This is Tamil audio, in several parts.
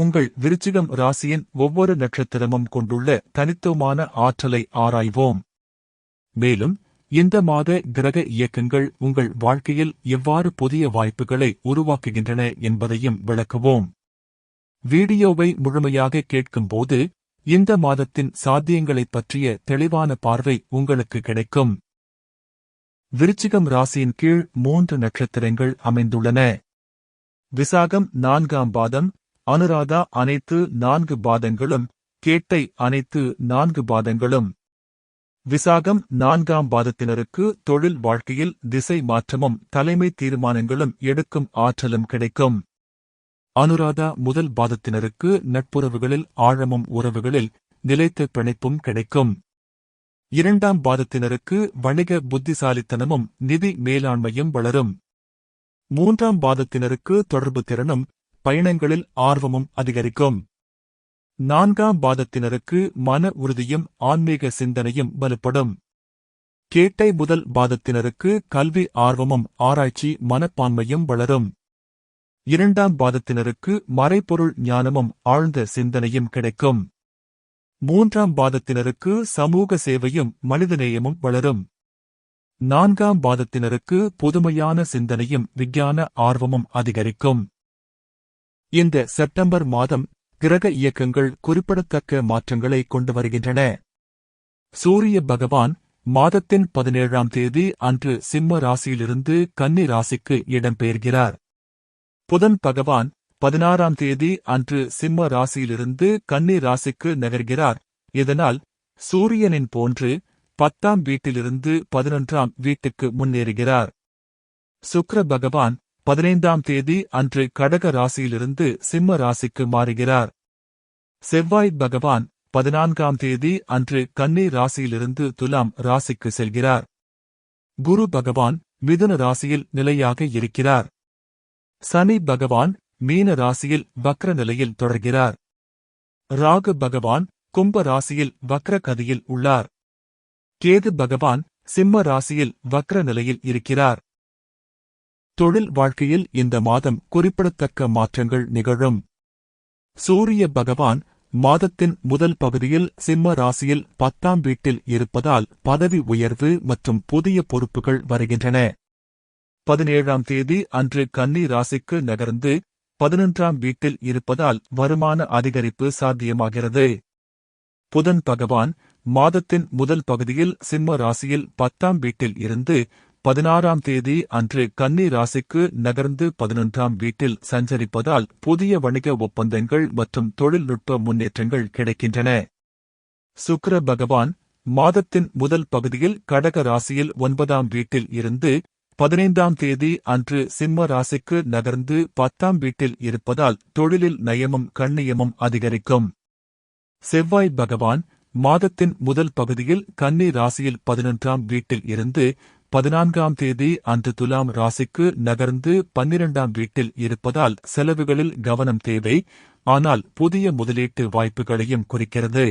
உங்கள் விருச்சிகம் ராசியின் ஒவ்வொரு நட்சத்திரமும் கொண்டுள்ள தனித்துவமான ஆற்றலை ஆராய்வோம். மேலும் இந்த மாத கிரக இயக்கங்கள் உங்கள் வாழ்க்கையில் எவ்வாறு புதிய வாய்ப்புகளை உருவாக்குகின்றன என்பதையும் விளக்குவோம். வீடியோவை முழுமையாக கேட்கும்போது இந்த மாதத்தின் சாத்தியங்களைப் பற்றிய தெளிவான பார்வை உங்களுக்கு கிடைக்கும். விருச்சிகம் ராசியின் கீழ் மூன்று நட்சத்திரங்கள் அமைந்துள்ளன. விசாகம் நான்காம் பாதம் அனுராதா அனைத்து நான்கு பாதங்களும் கேட்டை அனைத்து நான்கு பாதங்களும். விசாகம் நான்காம் பாதத்தினருக்கு தொழில் வாழ்க்கையில் திசை மாற்றமும் தலைமை தீர்மானங்களும் எடுக்கும் ஆற்றலும் கிடைக்கும். அனுராதா முதல் பாதத்தினருக்கு நட்புறவுகளில் ஆழமும் உறவுகளில் நிலைத்த பிணைப்பும் கிடைக்கும். இரண்டாம் பாதத்தினருக்கு வணிக புத்திசாலித்தனமும் நிதி மேலாண்மையும் வளரும். மூன்றாம் பாதத்தினருக்கு தொடர்பு திறனும் பயணங்களில் ஆர்வமும் அதிகரிக்கும். நான்காம் பாதத்தினருக்கு மன உறுதியும் ஆன்மீக சிந்தனையும் வலுப்படும். கேட்டை முதல் பாதத்தினருக்கு கல்வி ஆர்வமும் ஆராய்ச்சி மனப்பான்மையும் வளரும். இரண்டாம் பாதத்தினருக்கு மறைபொருள் ஞானமும் ஆழ்ந்த சிந்தனையும் கிடைக்கும். மூன்றாம் பாதத்தினருக்கு சமூக சேவையும் மனிதநேயமும் வளரும். நான்காம் பாதத்தினருக்கு புதுமையான சிந்தனையும் விஞ்ஞான ஆர்வமும் அதிகரிக்கும். இந்த செப்டம்பர் மாதம் கிரக இயக்கங்கள் குறிப்பிடத்தக்க மாற்றங்களை கொண்டு வருகின்றன. சூரிய பகவான் மாதத்தின் பதினேழாம் தேதி அன்று சிம்ம ராசியிலிருந்து கன்னி ராசிக்கு இடம்பெயர்கிறார். புதன் பகவான் பதினாறாம் தேதி அன்று சிம்ம ராசியிலிருந்து கன்னி ராசிக்கு நகர்கிறார். இதனால் சூரியனின் போன்று பத்தாம் வீட்டிலிருந்து பதினொன்றாம் வீட்டுக்கு முன்னேறுகிறார். சுக்ர பகவான் பதினைந்தாம் தேதி அன்று கடக ராசியிலிருந்து சிம்ம ராசிக்கு மாறுகிறார். செவ்வாய் பகவான் பதினான்காம் தேதி அன்று கன்னி ராசியிலிருந்து துலாம் ராசிக்கு செல்கிறார். குரு பகவான் மிதுன ராசியில் நிலையாக இருக்கிறார். சனி பகவான் மீன ராசியில் வக்ர நிலையில் தொடர்கிறார். ராகு பகவான் கும்ப ராசியில் வக்ர கதியில் உள்ளார். கேது பகவான் சிம்ம ராசியில் வக்ர நிலையில் இருக்கிறார். தொழில் வாழ்க்கையில் இந்த மாதம் குறிப்பிடத்தக்க மாற்றங்கள் நிகழும். சூரிய பகவான் மாதத்தின் முதல் பகுதியில் சிம்ம ராசியில் பத்தாம் வீட்டில் இருப்பதால் பதவி உயர்வு மற்றும் புதிய பொறுப்புகள் வருகின்றன. பதினேழாம் தேதி அன்று கன்னி ராசிக்கு நகர்ந்து பதினொன்றாம் வீட்டில் இருப்பதால் வருமான அதிகரிப்பு சாத்தியமாகிறது. புதன் பகவான் மாதத்தின் முதல் பகுதியில் சிம்ம ராசியில் பத்தாம் வீட்டில் இருந்து பதினாறாம் தேதி அன்று கன்னி ராசிக்கு நகர்ந்து பதினொன்றாம் வீட்டில் சஞ்சரிப்பதால் புதிய வணிக ஒப்பந்தங்கள் மற்றும் தொழில்நுட்ப முன்னேற்றங்கள் கிடைக்கின்றன. சுக்கர பகவான் மாதத்தின் முதல் பகுதியில் கடக ராசியில் ஒன்பதாம் வீட்டில் இருந்து பதினைந்தாம் தேதி அன்று சிம்ம ராசிக்கு நகர்ந்து பத்தாம் வீட்டில் இருப்பதால் தொழிலில் நயமும் கண்ணியமும் அதிகரிக்கும். செவ்வாய் பகவான் மாதத்தின் முதல் பகுதியில் கன்னி ராசியில் பதினொன்றாம் வீட்டில் இருந்து பதினான்காம் தேதி அன்று துலாம் ராசிக்கு நகர்ந்து பன்னிரண்டாம் வீட்டில் இருப்பதால் செலவுகளில் கவனம் தேவை. ஆனால் புதிய முதலீட்டு வாய்ப்புகளையும் குறிக்கிறது.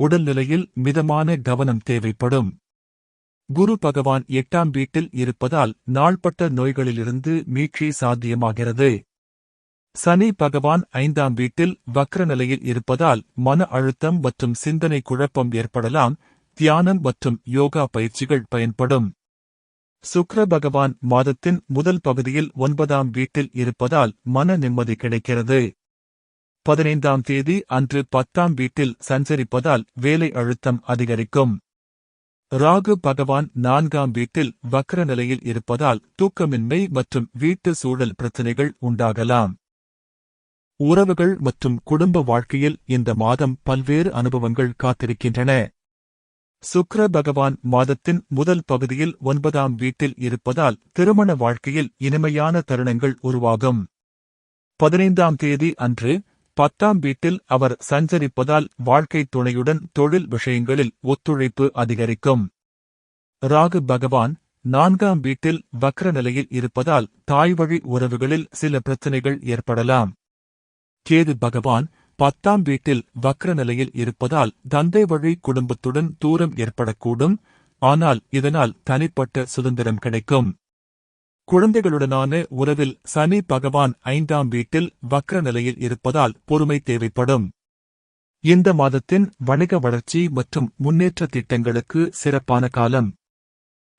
உடல்நிலையில் மிதமான கவனம் தேவைப்படும். குரு பகவான் எட்டாம் வீட்டில் இருப்பதால் நாள்பட்ட நோய்களிலிருந்து மீட்சி சாத்தியமாகிறது. சனி பகவான் ஐந்தாம் வீட்டில் வக்ர நிலையில் இருப்பதால் மன அழுத்தம் மற்றும் சிந்தனை குழப்பம் ஏற்படலாம். தியானம் மற்றும் யோகா பயிற்சிகள் பயன்படும். சுக்ர பகவான் மாதத்தின் முதல் பகுதியில் ஒன்பதாம் வீட்டில் இருப்பதால் மன நிம்மதி கிடைக்கிறது. பதினைந்தாம் தேதி அன்று பத்தாம் வீட்டில் சஞ்சரிப்பதால் வேலை அழுத்தம் அதிகரிக்கும். ராகு பகவான் நான்காம் வீட்டில் வக்ர நிலையில் இருப்பதால் தூக்கமின்மை மற்றும் வீட்டு சூழல் பிரச்சினைகள் உண்டாகலாம். உறவுகள் மற்றும் குடும்ப வாழ்க்கையில் இந்த மாதம் பல்வேறு அனுபவங்கள் காத்திருக்கின்றன. சுக்ர பகவான் மாதத்தின் முதல் பகுதியில் ஒன்பதாம் வீட்டில் இருப்பதால் திருமண வாழ்க்கையில் இனிமையான தருணங்கள் உருவாகும். பதினைந்தாம் தேதி அன்று பத்தாம் வீட்டில் அவர் சஞ்சரிப்பதால் வாழ்க்கை துணையுடன் தொழில் விஷயங்களில் ஒத்துழைப்பு அதிகரிக்கும். ராகு பகவான் நான்காம் வீட்டில் வக்ர நிலையில் இருப்பதால் தாய்வழி உறவுகளில் சில பிரச்சனைகள் ஏற்படலாம். கேது பகவான் பத்தாம் வீட்டில் வக்ர நிலையில் இருப்பதால் தந்தை வழி குடும்பத்துடன் தூரம் ஏற்படக்கூடும். ஆனால் இதனால் தனிப்பட்ட சுதந்திரம் கிடைக்கும். குழந்தைகளுடனான உறவில் சனி பகவான் ஐந்தாம் வீட்டில் வக்ர நிலையில் இருப்பதால் பொறுமை தேவைப்படும். இந்த மாதத்தின் வணிக வளர்ச்சி மற்றும் முன்னேற்ற திட்டங்களுக்கு சிறப்பான காலம்.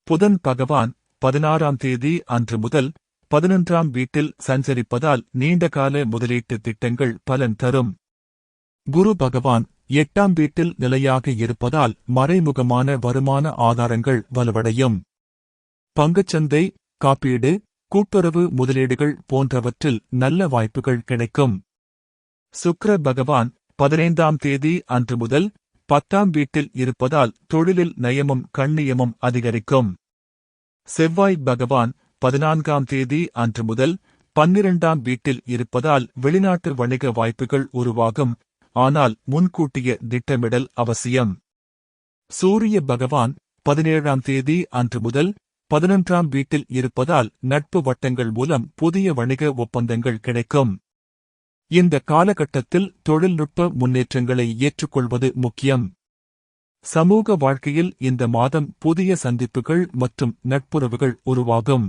புதன் பகவான் பதினாறாம் தேதி அன்று முதல் பதினொன்றாம் வீட்டில் சஞ்சரிப்பதால் நீண்டகால முதலீட்டு திட்டங்கள் பலன் தரும். குரு பகவான் எட்டாம் வீட்டில் நிலையாக இருப்பதால் மறைமுகமான வருமான ஆதாரங்கள் வலுவடையும். பங்குச்சந்தை காப்பீடு கூட்டுறவு முதலீடுகள் போன்றவற்றில் நல்ல வாய்ப்புகள் கிடைக்கும். சுக்ர பகவான் பதினைந்தாம் தேதி அன்று முதல் பத்தாம் வீட்டில் இருப்பதால் தொழிலில் நயமும் கண்ணியமும் அதிகரிக்கும். செவ்வாய் பகவான் பதினான்காம் தேதி அன்று முதல் பன்னிரண்டாம் வீட்டில் இருப்பதால் வெளிநாட்டு வணிக வாய்ப்புகள் உருவாகும். ஆனால் முன்கூட்டிய திட்டமிடல் அவசியம். சூரிய பகவான் பதினேழாம் தேதி அன்று முதல் பதினொன்றாம் வீட்டில் இருப்பதால் நட்பு வட்டங்கள் மூலம் புதிய வணிக ஒப்பந்தங்கள் கிடைக்கும். இந்த காலகட்டத்தில் தொழில்நுட்ப முன்னேற்றங்களை ஏற்றுக்கொள்வது முக்கியம். சமூக வாழ்க்கையில் இந்த மாதம் புதிய சந்திப்புகள் மற்றும் நட்புறவுகள் உருவாகும்.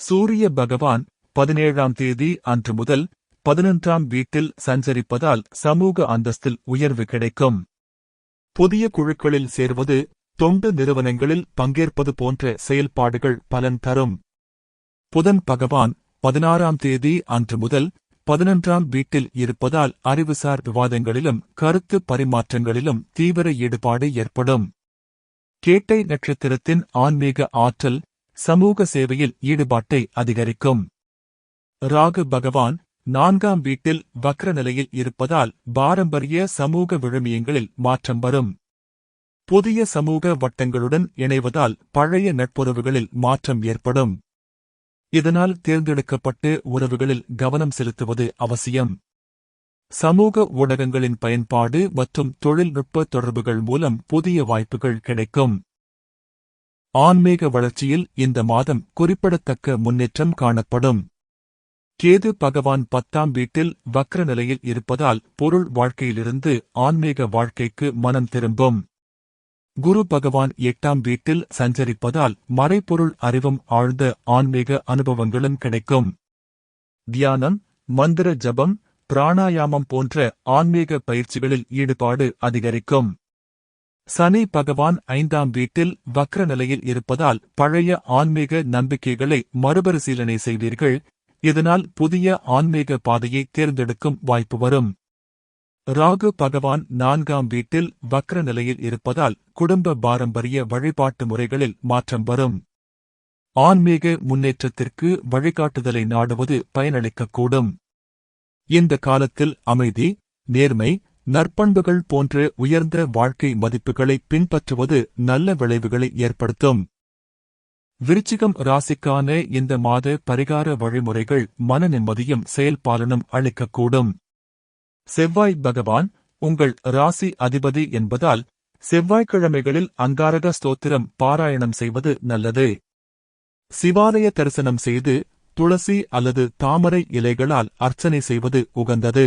சூரிய பகவான் பதினேழாம் தேதி அன்று முதல் பதினொன்றாம் வீட்டில் சஞ்சரிப்பதால் சமூக அந்தஸ்தில் உயர்வு கிடைக்கும். புதிய குழுக்களில் சேர்வது தொண்டு நிறுவனங்களில் பங்கேற்பது போன்ற செயல்பாடுகள் பலன் தரும். புதன் பகவான் பதினாறாம் தேதி அன்று முதல் பதினொன்றாம் வீட்டில் இருப்பதால் அறிவுசார் விவாதங்களிலும் கருத்து பரிமாற்றங்களிலும் தீவிர ஈடுபாடு ஏற்படும். கேட்டை நட்சத்திரத்தின் ஆன்மீக ஆற்றல் சமூக சேவையில் ஈடுபாட்டை அதிகரிக்கும். ராகு பகவான் நான்காம் வீட்டில் வக்ர நிலையில் இருப்பதால் பாரம்பரிய சமூக விழுமியங்களில் மாற்றம் வரும். புதிய சமூக வட்டங்களுடன் இணைவதால் பழைய நட்புறவுகளில் மாற்றம் ஏற்படும். இதனால் தேர்ந்தெடுக்கப்பட்டு உறவுகளில் கவனம் செலுத்துவது அவசியம். சமூக ஊடகங்களின் பயன்பாடு மற்றும் தொழில்நுட்ப தொடர்புகள் மூலம் புதிய வாய்ப்புகள் கிடைக்கும். ஆன்மீக வளர்ச்சியில் இந்த மாதம் குறிப்பிடத்தக்க முன்னேற்றம் காணப்படும். கேது பகவான் பத்தாம் வீட்டில் வக்ர நிலையில் இருப்பதால் பொருள் வாழ்க்கையிலிருந்து ஆன்மீக வாழ்க்கைக்கு மனம் திரும்பும். குரு பகவான் எட்டாம் வீட்டில் சஞ்சரிப்பதால் மறைபொருள் அறிவும் ஆழ்ந்த ஆன்மீக அனுபவங்களும் கிடைக்கும். தியானம் மந்திர ஜபம் பிராணாயாமம் போன்ற ஆன்மீக பயிற்சிகளில் ஈடுபாடு அதிகரிக்கும். சனி பகவான் ஐந்தாம் வீட்டில் வக்ர நிலையில் இருப்பதால் பழைய ஆன்மீக நம்பிக்கைகளை மறுபரிசீலனை செய்வீர்கள். இதனால் புதிய ஆன்மீக பாதையை தேர்ந்தெடுக்கும் வாய்ப்பு வரும். ராகு பகவான் நான்காம் வீட்டில் வக்ர நிலையில் இருப்பதால் குடும்ப பாரம்பரிய வழிபாட்டு முறைகளில் மாற்றம் வரும். ஆன்மீக முன்னேற்றத்திற்கு வழிகாட்டுதலை நாடுவது பயனளிக்கக்கூடும். இந்த காலத்தில் அமைதி நேர்மை நற்பண்புகள் போன்ற உயர்ந்த வாழ்க்கை மதிப்புகளை பின்பற்றுவது நல்ல விளைவுகளை ஏற்படுத்தும். விருச்சிகம் ராசிக்கான இந்த மாத பரிகார வழிமுறைகள் மன நிம்மதியும் செயல்பாலனும் அளிக்கக்கூடும். செவ்வாய் பகவான் உங்கள் ராசி அதிபதி என்பதால் செவ்வாய்க்கிழமைகளில் அங்காரக ஸ்தோத்திரம் பாராயணம் செய்வது நல்லது. சிவாலய தரிசனம் செய்து துளசி அல்லது தாமரை இலைகளால் அர்ச்சனை செய்வது உகந்தது.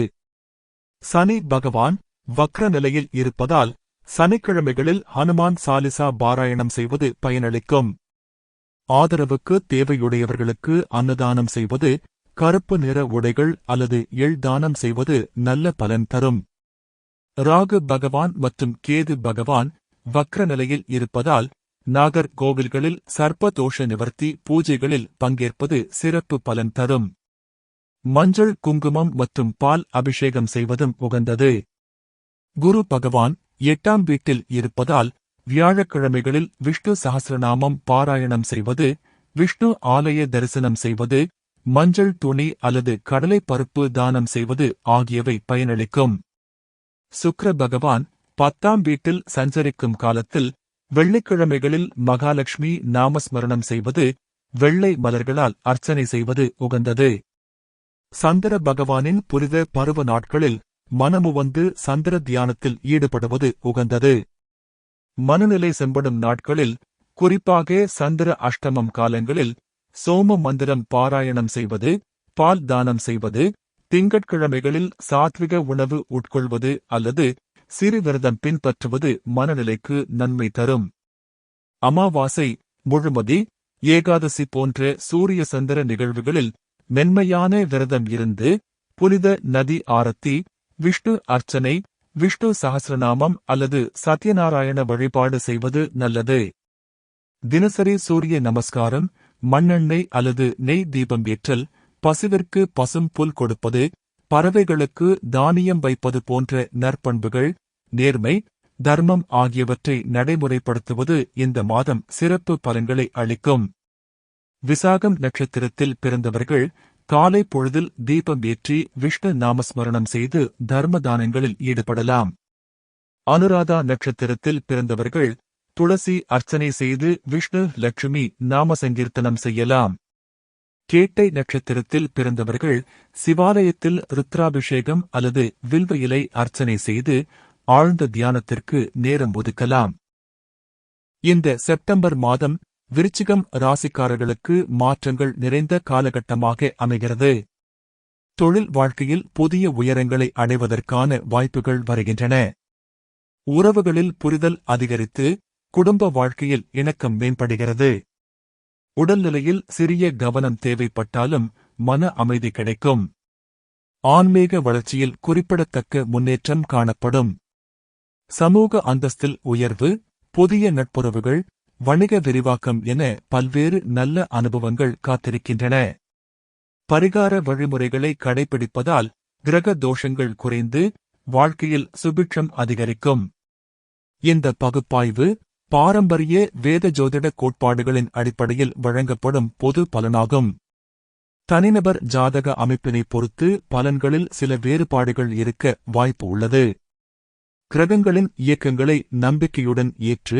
சனி பகவான் வக்ர நிலையில் இருப்பதால் சனிக்கிழமைகளில் ஹனுமான் சாலிசா பாராயணம் செய்வது பயனளிக்கும். ஆதரவுக்கு தேவையுடையவர்களுக்கு அன்னதானம் செய்வது கருப்பு நிற உடைகள் அல்லது எள் தானம் செய்வது நல்ல பலன் தரும். ராகு பகவான் மற்றும் கேது பகவான் வக்ர நிலையில் இருப்பதால் நாகர் கோவில்களில் சர்ப்பதோஷ நிவர்த்தி பூஜைகளில் பங்கேற்பது சிறப்பு பலன் தரும். மஞ்சள் குங்குமம் மற்றும் பால் அபிஷேகம் செய்வதும் உகந்தது. குரு பகவான் எட்டாம் வீட்டில் இருப்பதால் வியாழக்கிழமைகளில் விஷ்ணு சகசிரநாமம் பாராயணம் செய்வது விஷ்ணு ஆலய தரிசனம் செய்வது மஞ்சள் துணி அல்லது கடலை பருப்பு தானம் செய்வது ஆகியவை பயனளிக்கும். சுக்ர பகவான் பத்தாம் வீட்டில் சஞ்சரிக்கும் காலத்தில் வெள்ளிக்கிழமைகளில் மகாலட்சுமி நாமஸ்மரணம் செய்வது வெள்ளை மலர்களால் அர்ச்சனை செய்வது உகந்தது. சந்திர பகவானின் புனித பருவ நாட்களில் மனமுவந்து சந்திர தியானத்தில் ஈடுபடுவது உகந்தது. மனநிலை செம்படும் நாட்களில் குறிப்பாக சந்திர அஷ்டமம் காலங்களில் சோம மந்திரம் பாராயணம் செய்வது பால் தானம் செய்வது திங்கட்கிழமைகளில் சாத்விக உணவு உட்கொள்வது அல்லது சிறு விரதம் பின்பற்றுவது மனநிலைக்கு நன்மை தரும். அமாவாசை முழுமதி ஏகாதசி போன்ற சூரிய சந்திர நிகழ்வுகளில் மென்மையான விரதம் இருந்து புனித நதி ஆரத்தி விஷ்ணு அர்ச்சனை விஷ்ணு சகசிரநாமம் அல்லது சத்யநாராயண வழிபாடு செய்வது நல்லது. தினசரி சூரிய நமஸ்காரம் மண்ணெண்ணெய் அல்லது நெய் தீபம் ஏற்றல் பசுவிற்கு பசும் புல் கொடுப்பது பறவைகளுக்கு தானியம் வைப்பது போன்ற நற்பண்புகள் நேர்மை தர்மம் ஆகியவற்றை நடைமுறைப்படுத்துவது இந்த மாதம் சிறப்பு பலன்களை அளிக்கும். விசாகம் நட்சத்திரத்தில் பிறந்தவர்கள் காலை பொழுதில் தீபம் ஏற்றி விஷ்ணு நாமஸ்மரணம் செய்து தர்ம தானங்களில் ஈடுபடலாம். அனுராதா நட்சத்திரத்தில் பிறந்தவர்கள் துளசி அர்ச்சனை செய்து விஷ்ணு லட்சுமி நாம சங்கீர்த்தனம் செய்யலாம். கேட்டை நட்சத்திரத்தில் பிறந்தவர்கள் சிவாலயத்தில் ருத்ராபிஷேகம் அல்லது வில்வ இலை அர்ச்சனை செய்து ஆழ்ந்த தியானத்திற்கு நேரம் ஒதுக்கலாம். இந்த செப்டம்பர் மாதம் விருச்சிகம் ராசிக்காரர்களுக்கு மாற்றங்கள் நிறைந்த காலகட்டமாக அமைகிறது. தொழில் வாழ்க்கையில் புதிய உயரங்களை அடைவதற்கான வாய்ப்புகள் வருகின்றன. உறவுகளில் புரிதல் அதிகரித்து குடும்ப வாழ்க்கையில் இணக்கம் மேம்படுகிறது. உடல்நிலையில் சிறிய கவனம் தேவைப்பட்டாலும் மன அமைதி கிடைக்கும். ஆன்மீக வளர்ச்சியில் குறிப்பிடத்தக்க முன்னேற்றம் காணப்படும். சமூக அந்தஸ்தில் உயர்வு புதிய நட்புறவுகள் வணிக விரிவாக்கம் என பல்வேறு நல்ல அனுபவங்கள் காத்திருக்கின்றன. பரிகார வழிமுறைகளை கடைபிடிப்பதால் கிரக தோஷங்கள் குறைந்து வாழ்க்கையில் சுபிட்சம் அதிகரிக்கும். இந்த பகுப்பாய்வு பாரம்பரிய வேத ஜோதிட கோட்பாடுகளின் அடிப்படையில் வழங்கப்படும் பொது பலனாகும். தனிநபர் ஜாதக அமைப்பினை பொறுத்து பலன்களில் சில வேறுபாடுகள் இருக்க வாய்ப்பு உள்ளது. கிரகங்களின் இயக்கங்களை நம்பிக்கையுடன் ஏற்று